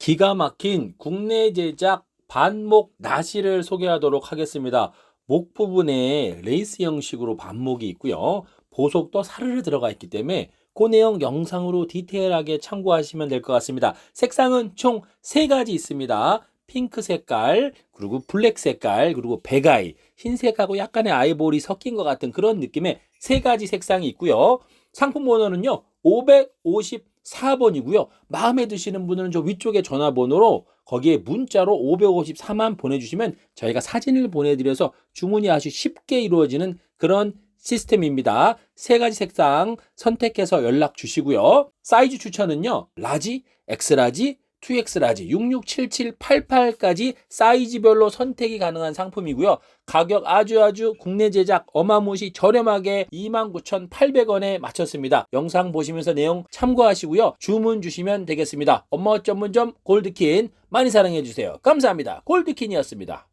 기가 막힌 국내 제작 반목 나시를 소개하도록 하겠습니다. 목 부분에 레이스 형식으로 반목이 있고요. 보석도 사르르 들어가 있기 때문에 그 내용 영상으로 디테일하게 참고하시면 될 것 같습니다. 색상은 총세 가지 있습니다. 핑크 색깔, 그리고 블랙 색깔, 그리고 백아이, 흰색하고 약간의 아이보리 섞인 것 같은 그런 느낌의 세 가지 색상이 있고요. 상품 번호는요, 554번이고요. 마음에 드시는 분은 저 위쪽에 전화번호로 거기에 문자로 554만 보내주시면 저희가 사진을 보내드려서 주문이 아주 쉽게 이루어지는 그런 시스템입니다. 세 가지 색상 선택해서 연락 주시고요. 사이즈 추천은요, 라지, 엑스라지, 2X라지 667788까지 사이즈별로 선택이 가능한 상품이고요. 가격 아주 아주 국내 제작 어마무시 저렴하게 29,800원에 맞췄습니다. 영상 보시면서 내용 참고하시고요. 주문 주시면 되겠습니다. 엄마 전문점 골드킨 많이 사랑해 주세요. 감사합니다. 골드킨이었습니다.